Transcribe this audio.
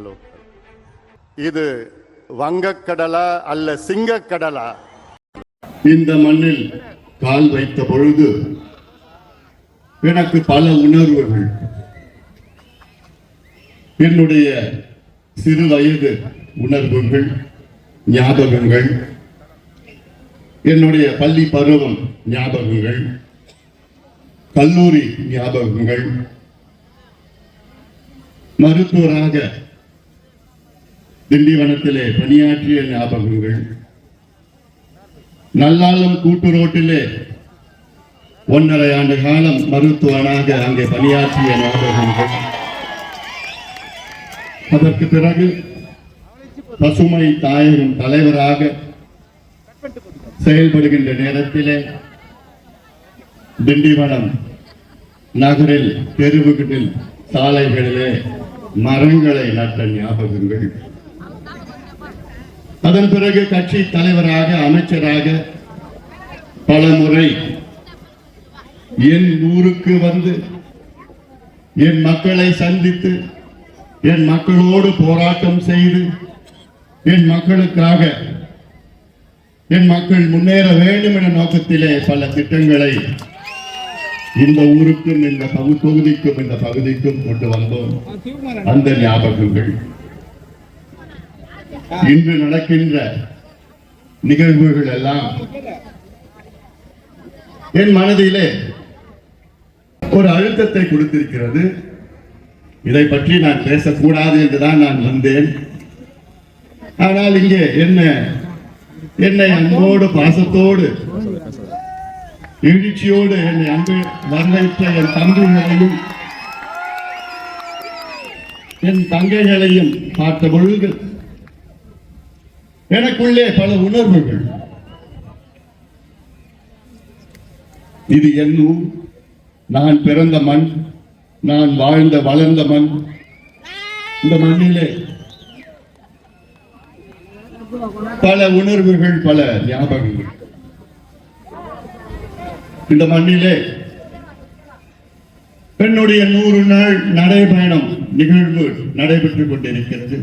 Hello. இது வங்கக்கடலா அல்ல சிங்கக்கடலா? இந்த மண்ணில் கால் வைத்த பொழுது எனக்கு பல உணர்வுகள். என்னுடைய சிறு வயது உணர்வுகள் ஞாபகங்கள் என்னுடைய பள்ளி பருவம் ஞாபகங்கள் கல்லூரி ஞாபகங்கள் மருத்துவராக திண்டிவனத்திலே பணியாற்றிய ஞாபகங்கள். நல்லாளம் கூட்டு ரோட்டிலே ஒன்றரை ஆண்டு காலம் மருத்துவனாக அங்கே பணியாற்றிய ஞாபகங்கள். அதற்கு பிறகு பசுமை தாயகம் தலைவராக செயல்படுகின்ற நேரத்திலே திண்டிவனம் நகரில் தெருவுகளில் சாலைகளிலே மரங்களை நட்ட ஞாபகங்கள். அதன் பிறகு கட்சி தலைவராக அமைச்சராக பல முறை என் ஊருக்கு வந்து என் மக்களை சந்தித்து என் மக்களோடு போராட்டம் செய்து என் மக்களுக்காக என் மக்கள் முன்னேற வேண்டும் என நோக்கத்திலே பல திட்டங்களை இந்த ஊருக்கும் இந்த பகு தொகுதிக்கும் இந்த பகுதிக்கும் கொண்டு வந்தோம். அந்த ஞாபகங்கள். இன்று நடக்கின்ற நிகழ்வுகள் எல்லாம் என் மனதிலே ஒரு அழுத்தத்தை கொடுத்திருக்கிறது. இதை பற்றி நான் பேசக்கூடாது என்றுதான் நான் வந்தேன். ஆனால் இங்கே என்ன என்னை அன்போடு பாசத்தோடு எழுச்சியோடு என்னை அன்பு வரவேற்ற என் தம்பிகளையும் என் தங்கைகளையும் பார்த்த பொழுது எனக்குள்ளே பல உணர்வுகள். இது என் ஊர் நான் பிறந்த மண் நான் வாழ்ந்த வளர்ந்த மண். இந்த மண்ணிலே பல உணர்வுகள் பல ஞாபகங்கள். இந்த மண்ணிலே பெண்ணுடைய நூறு நாள் நடைபயணம் நிகழ்வு நடைபெற்றுக் கொண்டிருக்கிறது.